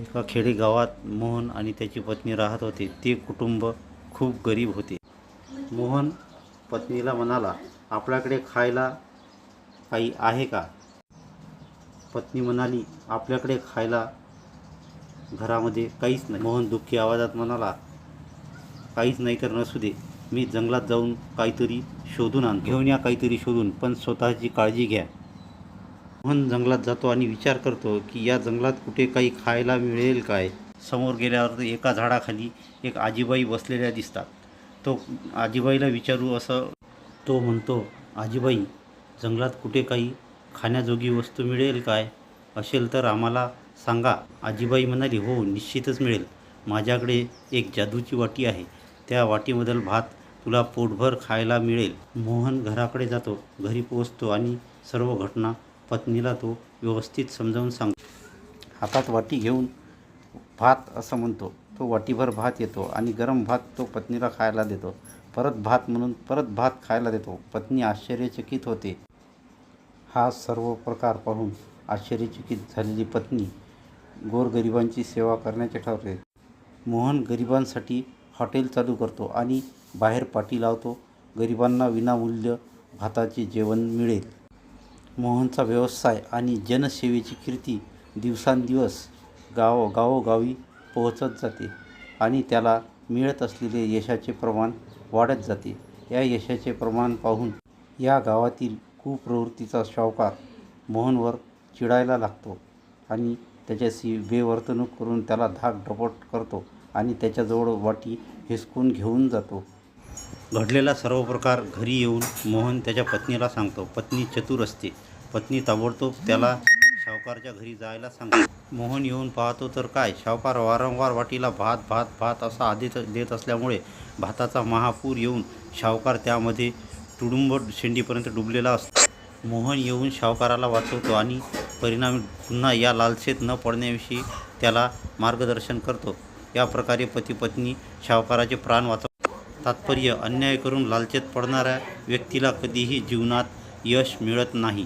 एका खेडेगावात मोहन आणि त्याची पत्नी राहत होते. ते कुटुंब खूप गरीब होते. मोहन पत्नीला म्हणाला आपल्याकडे खायला काही आहे का? पत्नी म्हणाली आपल्याकडे खायला घरामध्ये काहीच नाही. मोहन दुःखी आवाजात म्हणाला काहीच नाही तर नसू दे. मी जंगलात जाऊन काहीतरी शोधून आण घेऊन या काहीतरी शोधून पण स्वतःची काळजी घ्या. मोहन जंगलात जातो आणि विचार करतो की या जंगलात कुठे काही खायला मिळेल काय? समोर गेल्यावर एका झाडाखाली एक आजीबाई बसलेल्या दिसतात. तो आजीबाईला विचारू असं तो म्हणतो आजीबाई जंगलात कुठे काही खाण्याजोगी वस्तू मिळेल काय? असेल तर आम्हाला सांगा. आजीबाई म्हणाली हो निश्चितच मिळेल. माझ्याकडे एक जादूची वाटी आहे. त्या वाटीमधील भात तुला पोटभर खायला मिळेल. मोहन घराकडे जातो. घरी पोहोचतो आणि सर्व घटना पत्नीला तो व्यवस्थित समजावून सांगतो हातात वाटी घेऊन भात असं म्हणतो. तो वाटीभर भात येतो आणि गरम भात तो पत्नीला खायला देतो. परत भात म्हणून परत भात खायला देतो. पत्नी आश्चर्यचकित होते. हा सर्व प्रकार पाहून आश्चर्यचकित झालेली पत्नी गोरगरिबांची सेवा करण्याचे ठरवते मोहन गरिबांसाठी हॉटेल चालू करतो आणि बाहेर पाटी लावतो. गरिबांना विनामूल्य भाताचे जेवण मिळेल. मोहनचा व्यवसाय आणि जनसेवेची कीर्ती दिवसांदिवस गाव गावोगावी पोहोचत जाते आणि त्याला मिळत असलेले यशाचे प्रमाण वाढत जाते. या यशाचे प्रमाण पाहून या गावातील कुप्रवृत्तीचा शावकार मोहनवर चिडायला लागतो आणि त्याच्याशी बेवर्तणूक करून त्याला धाक डपट करतो आणि त्याच्याजवळ वाटी हिसकून घेऊन जातो. घडलेला सर्व प्रकार घरी येऊन मोहन त्याच्या पत्नीला सांगतो. पत्नी चतुर असते. पत्नी ताबडतोब त्याला सावकारच्या घरी जायला सांगतो. मोहन येऊन पाहतो तर काय? सावकार वारंवार वाटीला भात भात भात असा आदेश देत असल्यामुळे भाताचा महापूर येऊन सावकार त्यामध्ये तुडुंब शेंडीपर्यंत डुबलेला असतो. मोहन येऊन सावकाराला वाचवतो आणि परिणामी पुन्हा या लालसेत न पडण्याविषयी त्याला मार्गदर्शन करतो. या प्रकारे पती पत्नी सावकाराचे प्राण वाचव तात्पर्य अन्याय करून लालचेत पडणाऱ्या व्यक्तीला कधीही जीवनात यश मिळत नाही.